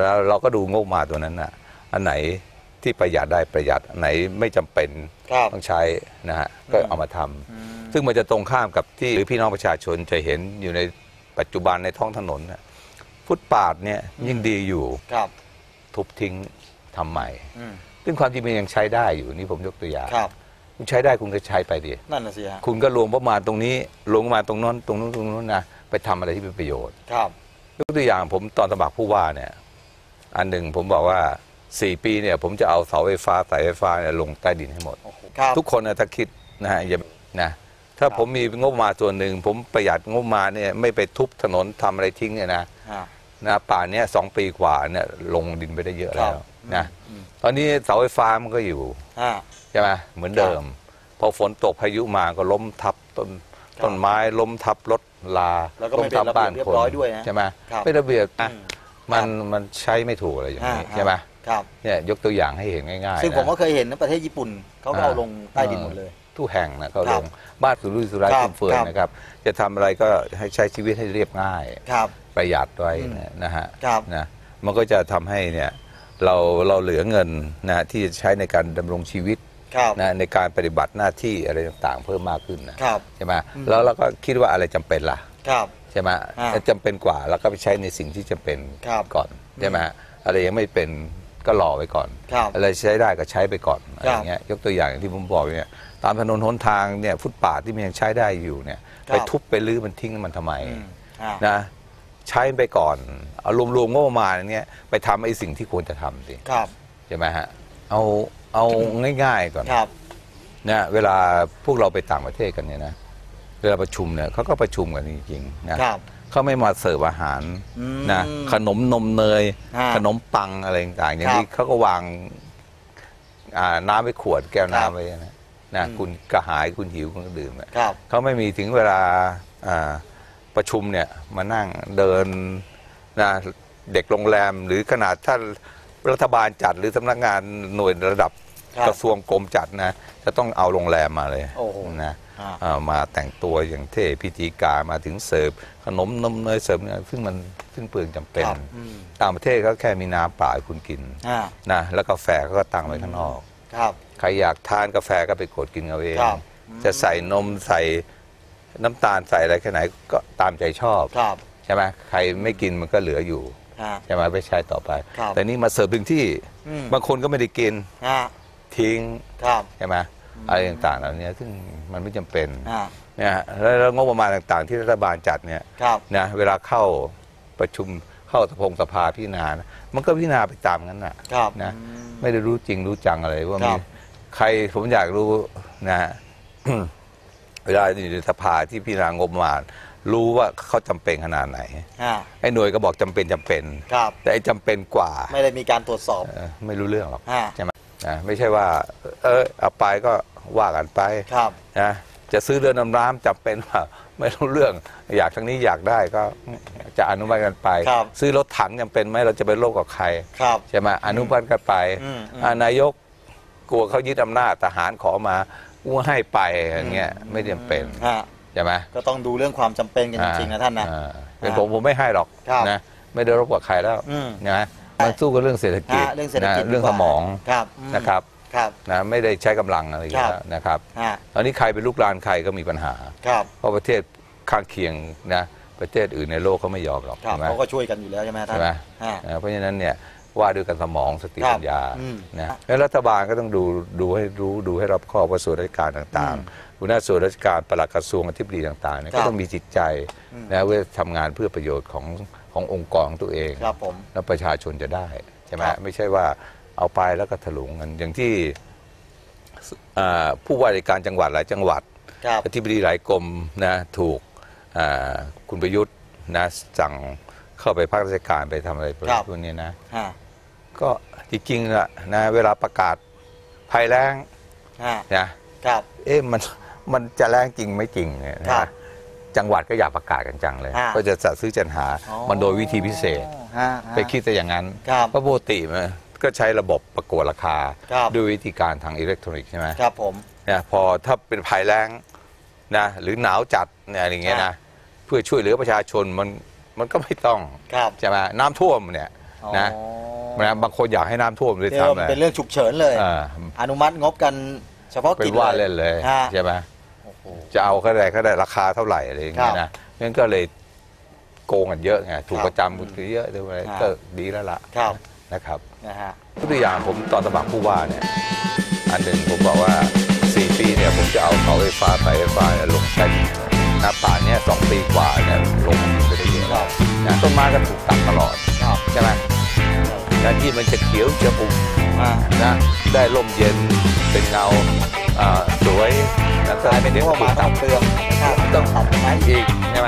แล้วเราก็ดูงบประมาณตัวนั้นนะอันไหนที่ประหยัดได้ประหยัดอันไหนไม่จำเป็นครับต้องใช้นะฮะก็เอามาทำซึ่งมันจะตรงข้ามกับที่พี่น้องประชาชนจะเห็นอยู่ในปัจจุบันในท้องถนนนะฟุตปาดเนี่ยยิ่งดีอยู่ครับทุบทิ้งทำใหม่ อืมซึ่งความจริงมันยังใช้ได้อยู่นี่ผมยกตัวอย่างครับ คุณใช้ได้คุณก็ใช้ไปดินั่นน่ะสิฮะคุณก็รวมประมาณตรงนี้รวมประมาณตรงนั้นตรงนู้นตรงนู้นนะไปทำอะไรที่เป็นประโยชน์ ครับ ยกตัวอย่างผมตอนสมัครผู้ว่าเนี่ย อันหนึ่งผมบอกว่าสี่ปีเนี่ยผมจะเอาเสาไฟฟ้าสายไฟฟ้าเนี่ยลงใต้ดินให้หมดโอ้โหครับทุกคนนะถ้าคิดนะฮะอย่านะถ้าครับผมมีงบประมาณส่วนหนึ่ง ผมประหยัดงบประมาณเนี่ยไม่ไปทุบถนนทำอะไรทิ้งเนี่ยนะอ่า นะป่านเนี้ยสองปีกว่าเนี่ยลงดินไปได้เยอะคแล้รัวบนะอืม ตอนนี้เสาไฟฟ้ามันก็อยู่ อ่า ใช่ไหมเหมือนเดิม พอฝนตกพายุมาก็ล้มทับต้นครับต้นไม้ล้มทับรถลาแล้วก็ล้ไม่มเป็นทับระเบียบบ้านเรียบคนร้อยด้วยนะใช่ไหมครับไม่ระเบียบนะอื มมันมันใช้ไม่ถูกอะไรอย่างนี้อ่าใช่ไหมครับเนี่ยยกตัวอย่างให้เห็นง่ายๆซึ่งผมนะก็เคยเห็นนะประเทศญี่ปุ่นเขาก็อ่าเอาลงใต้ดินหมดเลยทุกแห่งนะเขาครัลบงบ้านสุรุ่ยสุร่ายครับฟุ่มเฟือยครับนะครับ จะทำอะไรก็ให้ใช้ชีวิตให้เรียบง่ายครับประหยัดไว้อืมนะฮะครับนะมันก็จะทำให้เนี่ยเราเราเหลือเงินนะที่จะใช้ในการดำรงชีวิตครับนะในการปฏิบัติหน้าที่อะไรต่างๆ เพิ่มมากขึ้นนะครับใช่ไหมอืมแล้วเราก็คิดว่าอะไรจำเป็นล่ะครับ ใช่ไหมอ่าจำเป็นกว่าเราก็ไปใช้ในสิ่งที่จำเป็นครับก่อนใช่ไหมอะไรยังไม่เป็นก็รอไว้ก่อน ครับอะไรใช้ได้ก็ใช้ไปก่อนอะไรครับอย่างเงี้ยยกตัวอย่างอย่างที่ผมบอกเนี่ยตามถนนหนทางเนี่ยฟุตปาทที่มันยังใช้ได้อยู่เนี่ยครับ ไปทุบไปลื้อมันทิ้งมันทำไม อืมอ่า นะใช้ไปก่อนเอารวมๆงบประมาณเนี้ยไปทำไอ้สิ่งที่ควรจะทำสิครับ ใช่ไหมฮะเอาเอาง่ายๆก่อนครับ นะเวลาพวกเราไปต่างประเทศกันเนี่ยนะ เวลาประชุมเนี่ยเขาก็ประชุมกันจริงๆนะครับเขาไม่มาเสิร์ฟอาหารอืมนะขนมนมเนยฮะขนมปังอะไรต่างๆอย่างครับนี้เขาก็วางอ่าน้ำไปขวดแก้วครับน้ำไว้นะนะอืมคุณกระหายคุณหิวคุณก็ดื่มอะครับเขาไม่มีถึงเวลาอ่าประชุมเนี่ยมานั่งเดินนะเด็กโรงแรมหรือขนาดถ้ารัฐบาลจัดหรือสำนักงานหน่วยระดับครับ กระทรวงกรมจัดนะ จะต้องเอาโรงแรมมาเลยโอ้โหนะอ่าอ่ามาแต่งตัวอย่างเท่พิธีการมาถึงเสิร์ฟขนมนมเนยเสิร์ฟเนี่ยซึ่งมันซึ่งเปลืองจำเป็นครับอืมต่างประเทศเขาแค่มีน้ำเปล่าให้คุณกินอ่านะแล้วกาแฟเขาก็ตั้งไว้ข้างนอกครับใครอยากทานกาแฟก็ไปกดกินเอาเองครับจะใส่นมใส่น้ำตาลใส่อะไรแค่ไหนก็ตามใจชอบครับใช่ไหมใครไม่กินมันก็เหลืออยู่อ่าใช่ไหมไปใช้ต่อไปครับแต่นี่มาเสิร์ฟถึงที่อืมบางคนก็ไม่ได้กินอ่า ทิ้งครับใช่ไหมอะไรต่างๆเหล่านี้ซึ่งมันไม่จำเป็นอ่า เนี่ยฮะแล้วแล้วงบประมาณต่างๆ ที่รัฐบาลจัดเนี่ยครับ นะเวลาเข้าประชุมเข้าสภงสภาพิจารณานะมันก็พิจารณาไปตามนั้นน่ะครับนะอืมไม่ได้รู้จริงรู้จังอะไรว่าครัมีบใครผมอยากรู้นะ เวลาอยู่ในสภาที่พิจารณางบประมาณ รู้ว่าเขาจำเป็นขนาดไหน อ่าไอ้หน่วยก็บอกจำเป็นจำเป็น ครับ แต่ไอ้จำเป็นกว่า ไม่ได้มีการตรวจสอบ เออไม่รู้เรื่องหรอกอ่า ใช่ไหม นะไม่ใช่ว่า เออเอาไปก็ว่ากันไปครับนะจะซื้อเรือดำน้ำจำเป็นว่าไม่รู้เรื่องอยากทั้งนี้อยากได้ก็จะอนุมัติกันไป ครับซื้อรถถังจำเป็นไหมเราจะไปโลกกับใครครับใช่ไหมอนุมัติกันไปอืมอืม อ่านายกกลัวเขายึดอำนาจทหารขอมาอู้ให้ไปอย่างเงี้ยไม่จำเป็นฮะใช่ไหม ก็ต้องดูเรื่องความจำเป็นกันจริงๆนะท่านนะ อ่าเป็นผมผมไม่ให้หรอกครับนะไม่ได้รบกับใครแล้วอืม นะ มันสู้กับเรื่องเศรษฐกิจฮะเรื่องเศรษฐกิจนะเรื่องดีกสว่ามองครับอืมนะครับครับ นะไม่ได้ใช้กำลังอะไรอย่างครัเงี้บยนะครับฮะตอนนี้ใครเป็นลูกหลานใครก็มีปัญหา ครับเพราะประเทศข้างเคียงนะประเทศอื่นในโลกเขาไม่ยอมหรอกครับใช่ไหม เขาก็ช่วยกันอยู่แล้วใช่ไหมท่านใช่ไหมฮะนะเพราะฉะนั้นเนี่ยว่าด้วยกันสมองสติครับปัญญาอืมนะแล้วรัฐบาลก็ต้องดูดูให้รู้ดูให้รอบคอบว่าส่วนราชการต่างอืมๆหัวหน้าส่วนราชการปลัดกระทรวงอธิบดีต่างๆเนี่ยครับก็ต้องมีจิตใจอืมนะเพื่อทำงานเพื่อประโยชน์ของ ขององค์กรของตัวเองครับผมแล้วประชาชนจะได้ใช่ไหมครับ ไม่ใช่ว่าเอาไปแล้วก็ถลุงกันอย่างที่อ่าผู้ว่าราชการจังหวัดหลายจังหวัด ครับ อธิบดีหลายกรมนะถูกอ่าคุณประยุทธ์นะสั่งเข้าไปภาคราชการไปทำอะไรครับ พวกนี้นะ ฮะก็จริงๆนะนะเวลาประกาศภัยแล้งฮะนะครับ เอ๊ะมันมันจะแรงจริงไม่จริงเนี่ยนะครับ จังหวัดก็อยากประกาศกันจังเลยฮะก็จะจัดซื้อจัดหาอ๋อมันโดยวิธีพิเศษฮะ ไปคิดแต่อย่างนั้นครับเพราะปกติมันก็ใช้ระบบประกวดราคา ครับ ด้วยวิธีการทางอิเล็กทรอนิกส์ใช่ไหมครับผม เนี่ยพอถ้าเป็นภัยแล้งนะหรือหนาวจัดเนี่ยอะไรเงี้ยครันะบเพื่อช่วยเหลือประชาชนมันมันก็ไม่ต้องครับใช่ไหมน้ำท่วมเนี่ยนะอ๋อ นะบางคนอยากให้น้ำท่วมเลยเดิมทำเลยเป็นเรื่องฉุกเฉินเลย อ่า อนุมัติงบกันเฉพาะเป็กิจนว่าเล่นเลยฮะ ใช่ไหมโอ้โห จะเอาก็ได้ก็ได้ราคาเท่าไหร่อะไรอย่างเงี้ยครันะบงั้นก็เลยโกงกันเยอะไงถูกครับประจำคือเยอะด้วยครับก็ดีแล้วล่ะครับนะครับนะฮะตัวอย่างผมตอนสมัครผู้ว่าเนี่ยอันหนึ่งผมบอกว่า 4 ปีเนี่ยผมจะเอาเสาไฟฟ้าสายไฟฟ้าเนี่ยลงเส้นนะป่านเนี้ยสองปีกว่าเนี่ยลงไปได้เยอะครับนะต้นไม้ก็ถูกตัดตลอดครับใช่ไหมแล้วที่มันจะเขียวจะอุ่มอ่านะได้ลมเย็นเป็นเงาอ่าสวย แล้วกลายเป็นเดี๋ยวพวกถูมาตัตัดเตืองนต้องตัดไม้อีกใช่ไหม